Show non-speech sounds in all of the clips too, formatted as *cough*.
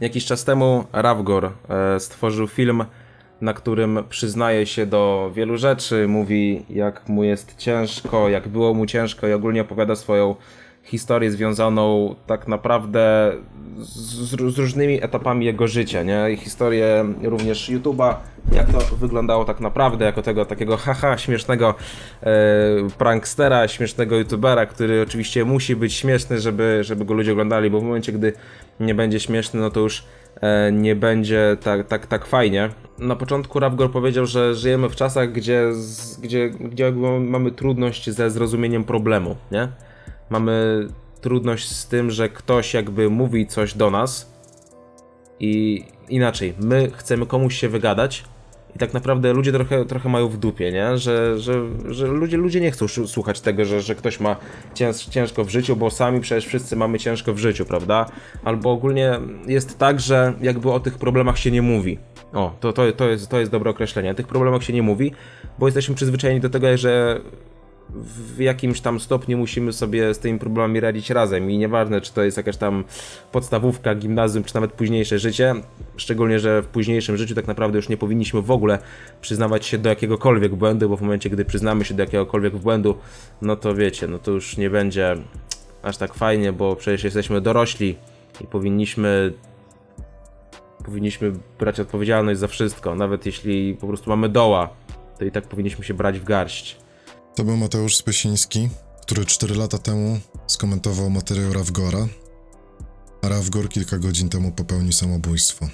Jakiś czas temu Ravgor e, stworzył film, na którym przyznaje się do wielu rzeczy, mówi jak mu jest ciężko, jak było mu ciężko i ogólnie opowiada swoją historię związaną tak naprawdę z, z różnymi etapami jego życia, nie? I historię również YouTube'a, jak to wyglądało tak naprawdę, jako tego takiego haha, śmiesznego e, prankstera, śmiesznego YouTubera, który oczywiście musi być śmieszny, żeby, żeby go ludzie oglądali, bo w momencie, gdy nie będzie śmieszny, no to już e, nie będzie tak, tak, tak fajnie. Na początku Ravgor powiedział, że żyjemy w czasach, gdzie, z, gdzie, gdzie mamy trudność ze zrozumieniem problemu, nie? Mamy trudność z tym, że ktoś jakby mówi coś do nas i inaczej, my chcemy komuś się wygadać i tak naprawdę ludzie trochę, trochę mają w dupie, nie? Że, że, że ludzie, ludzie nie chcą słuchać tego, że, że ktoś ma cięż, ciężko w życiu, bo sami przecież wszyscy mamy ciężko w życiu, prawda? Albo ogólnie jest tak, że jakby o tych problemach się nie mówi. O, to, to, to, jest, to jest dobre określenie. O tych problemach się nie mówi, bo jesteśmy przyzwyczajeni do tego, że w jakimś tam stopniu musimy sobie z tymi problemami radzić razem i nieważne czy to jest jakaś tam podstawówka, gimnazjum, czy nawet późniejsze życie, szczególnie, że w późniejszym życiu tak naprawdę już nie powinniśmy w ogóle przyznawać się do jakiegokolwiek błędu, bo w momencie, gdy przyznamy się do jakiegokolwiek błędu, no to wiecie, no to już nie będzie aż tak fajnie, bo przecież jesteśmy dorośli i powinniśmy powinniśmy brać odpowiedzialność za wszystko, nawet jeśli po prostu mamy doła, to i tak powinniśmy się brać w garść. To był Mateusz Spysiński, który 4 lata temu skomentował materiał Ravgora, a Ravgor kilka godzin temu popełnił samobójstwo.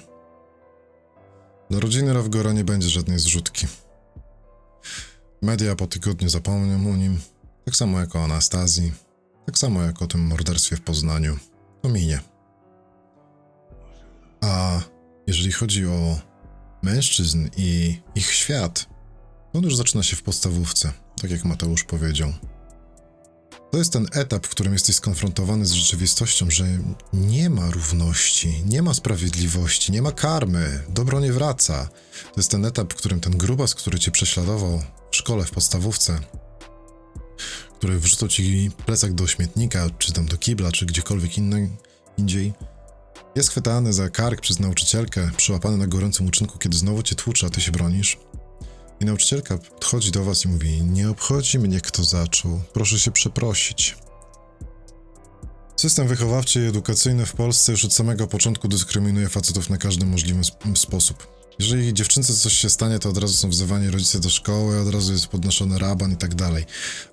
Dla rodziny Ravgora nie będzie żadnej zrzutki. Media po tygodniu zapomnią o nim, tak samo jak o Anastazji, tak samo jak o tym morderstwie w Poznaniu. To minie. A jeżeli chodzi o mężczyzn i ich świat, to on już zaczyna się w podstawówce, tak jak Mateusz powiedział. To jest ten etap, w którym jesteś skonfrontowany z rzeczywistością, że nie ma równości, nie ma sprawiedliwości, nie ma karmy, dobro nie wraca. To jest ten etap, w którym ten grubas, który cię prześladował w szkole, w podstawówce, który wrzucał ci plecak do śmietnika, czy tam do kibla, czy gdziekolwiek inny, indziej, jest chwytany za kark przez nauczycielkę, przyłapany na gorącym uczynku, kiedy znowu cię tłucze, a ty się bronisz. I nauczycielka podchodzi do was i mówi: Nie obchodzi mnie, kto zaczął, proszę się przeprosić. System wychowawczy i edukacyjny w Polsce już od samego początku dyskryminuje facetów na każdy możliwy sp- sposób. Jeżeli dziewczynce coś się stanie, to od razu są wzywani rodzice do szkoły, od razu jest podnoszony raban i tak dalej.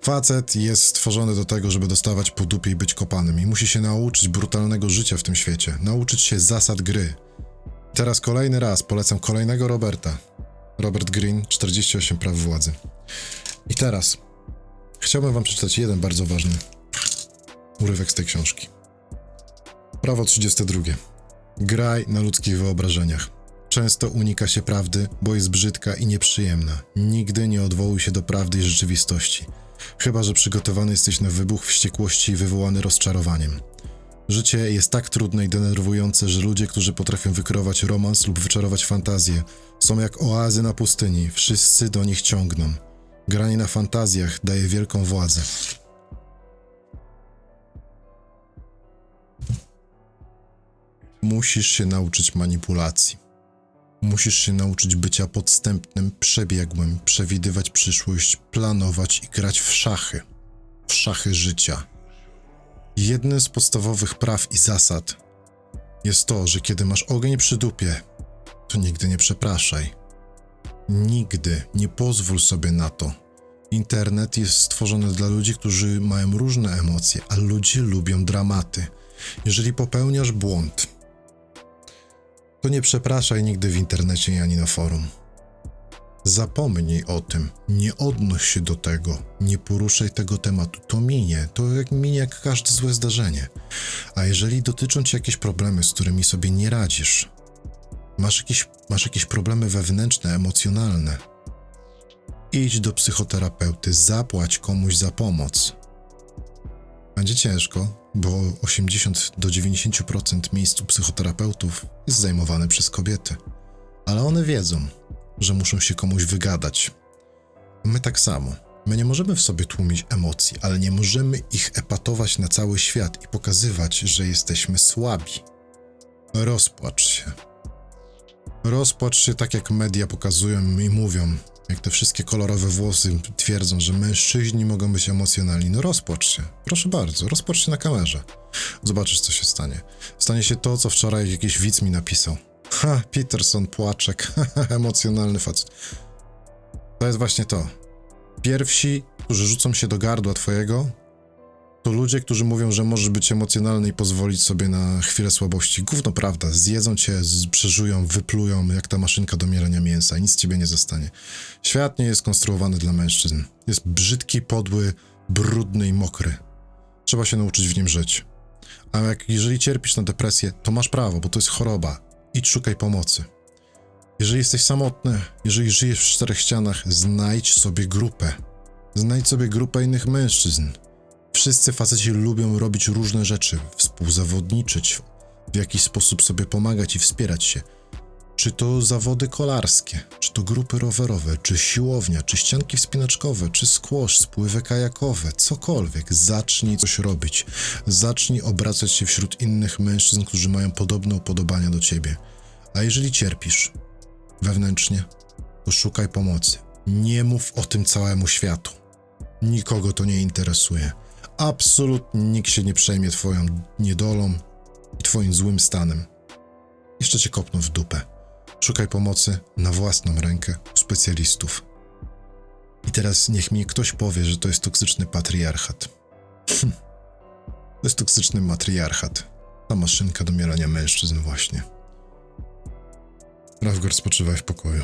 Facet jest stworzony do tego, żeby dostawać po dupie i być kopanym i musi się nauczyć brutalnego życia w tym świecie, nauczyć się zasad gry. Teraz kolejny raz polecam kolejnego Roberta. Robert Greene, 48 praw władzy. I teraz chciałbym wam przeczytać jeden bardzo ważny urywek z tej książki. Prawo 32. Graj na ludzkich wyobrażeniach. Często unika się prawdy, bo jest brzydka i nieprzyjemna. Nigdy nie odwołuj się do prawdy i rzeczywistości. Chyba, że przygotowany jesteś na wybuch wściekłości wywołany rozczarowaniem. Życie jest tak trudne i denerwujące, że ludzie, którzy potrafią wykreować romans lub wyczarować fantazję, są jak oazy na pustyni, wszyscy do nich ciągną. Granie na fantazjach daje wielką władzę. Musisz się nauczyć manipulacji. Musisz się nauczyć bycia podstępnym, przebiegłym, przewidywać przyszłość, planować i grać w szachy. W szachy życia. Jednym z podstawowych praw i zasad jest to, że kiedy masz ogień przy dupie, to nigdy nie przepraszaj. Nigdy nie pozwól sobie na to. Internet jest stworzony dla ludzi, którzy mają różne emocje, a ludzie lubią dramaty. Jeżeli popełniasz błąd, to nie przepraszaj nigdy w internecie ani na forum. Zapomnij o tym, nie odnoś się do tego, nie poruszaj tego tematu. To minie, to jak minie jak każde złe zdarzenie. A jeżeli dotyczą cię jakieś problemy, z którymi sobie nie radzisz, masz jakieś, masz jakieś problemy wewnętrzne, emocjonalne, idź do psychoterapeuty, zapłać komuś za pomoc. Będzie ciężko, bo 80 do 90% miejsc u psychoterapeutów jest zajmowane przez kobiety. Ale one wiedzą, że muszą się komuś wygadać. My tak samo. My nie możemy w sobie tłumić emocji, ale nie możemy ich epatować na cały świat i pokazywać, że jesteśmy słabi. Rozpłacz się. Rozpłacz się tak, jak media pokazują i mówią. Jak te wszystkie kolorowe włosy twierdzą, że mężczyźni mogą być emocjonalni. No rozpłacz się. Proszę bardzo, rozpłacz się na kamerze. Zobaczysz, co się stanie. Stanie się to, co wczoraj jakiś widz mi napisał. Ha, Peterson, płaczek. *laughs* Emocjonalny facet. To jest właśnie to. Pierwsi, którzy rzucą się do gardła twojego, to ludzie, którzy mówią, że możesz być emocjonalny i pozwolić sobie na chwilę słabości. Gówno prawda, zjedzą cię, przeżują, wyplują jak ta maszynka do mielenia mięsa nic ciebie nie zostanie. Świat nie jest konstruowany dla mężczyzn. Jest brzydki, podły, brudny i mokry. Trzeba się nauczyć w nim żyć. A jak jeżeli cierpisz na depresję, to masz prawo, bo to jest choroba. Idź szukaj pomocy. Jeżeli jesteś samotny, jeżeli żyjesz w czterech ścianach, znajdź sobie grupę. Znajdź sobie grupę innych mężczyzn. Wszyscy faceci lubią robić różne rzeczy, współzawodniczyć, w jakiś sposób sobie pomagać i wspierać się. Czy to zawody kolarskie, czy to grupy rowerowe, czy siłownia, czy ścianki wspinaczkowe, czy squash, spływy kajakowe, cokolwiek. Zacznij coś robić. Zacznij obracać się wśród innych mężczyzn, którzy mają podobne upodobania do ciebie. A jeżeli cierpisz wewnętrznie, to szukaj pomocy. Nie mów o tym całemu światu. Nikogo to nie interesuje. Absolutnie nikt się nie przejmie twoją niedolą i twoim złym stanem. Jeszcze cię kopną w dupę. Szukaj pomocy na własną rękę u specjalistów. I teraz niech mi ktoś powie, że to jest toksyczny patriarchat. Hm. To jest toksyczny matriarchat. Ta maszynka do mielenia mężczyzn właśnie. Rawgor spoczywaj w pokoju.